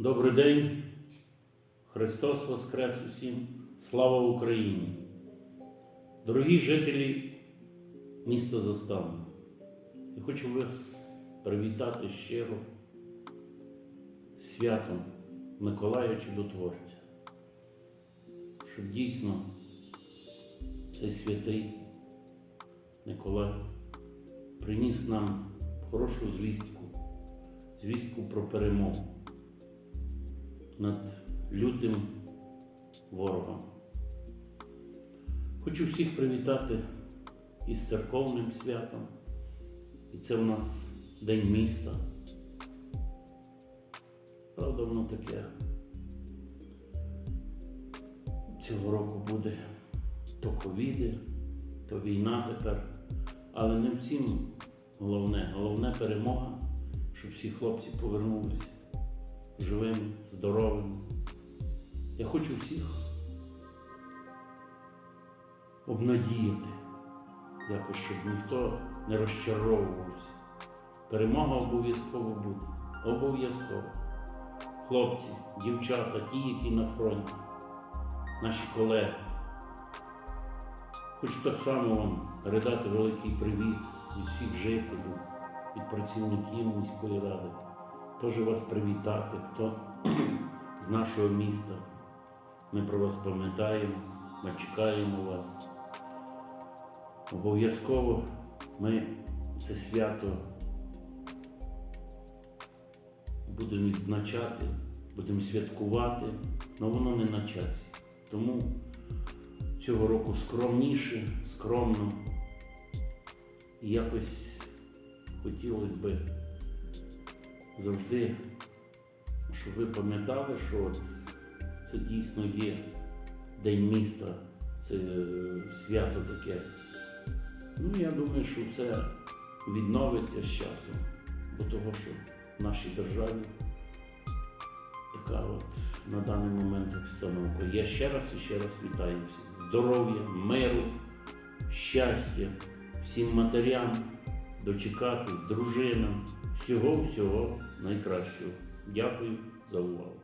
Добрий день. Христос Воскрес усім. Слава Україні! Дорогі жителі міста Заставни, я хочу вас привітати щиро святом Миколая Чудотворця, щоб дійсно цей святий Миколай приніс нам хорошу звістку, звістку про перемогу над лютим ворогом. Хочу всіх привітати із церковним святом. І це в нас День міста. Правда, воно таке. Цього року буде то ковіди, то війна тепер. Але не в цім головне. Головне перемога, щоб всі хлопці повернулися живими, здоровими. Я хочу всіх обнадіяти, якось, щоб ніхто не розчаровувався. Перемога обов'язково буде. Обов'язково. Хлопці, дівчата, ті, які на фронті, наші колеги. Хочу так само вам передати великий привіт від всіх жителів, від працівників міської ради. Теж вас привітати, хто з нашого міста. Ми про вас пам'ятаємо, ми чекаємо вас. Обов'язково ми це свято будемо відзначати, будемо святкувати, але воно не на часі. Тому цього року скромніше, скромно. І якось хотілося би завжди, щоб ви пам'ятали, що це дійсно є День міста, це е, свято таке. Ну, я думаю, що все відновиться з часом, бо того, що в нашій державі така от на даний момент обстановка. Я ще раз і ще раз вітаю всіх. Здоров'я, миру, щастя, всім матерям, дочекатись, дружинам, всього-всього найкращого. Дякую за увагу.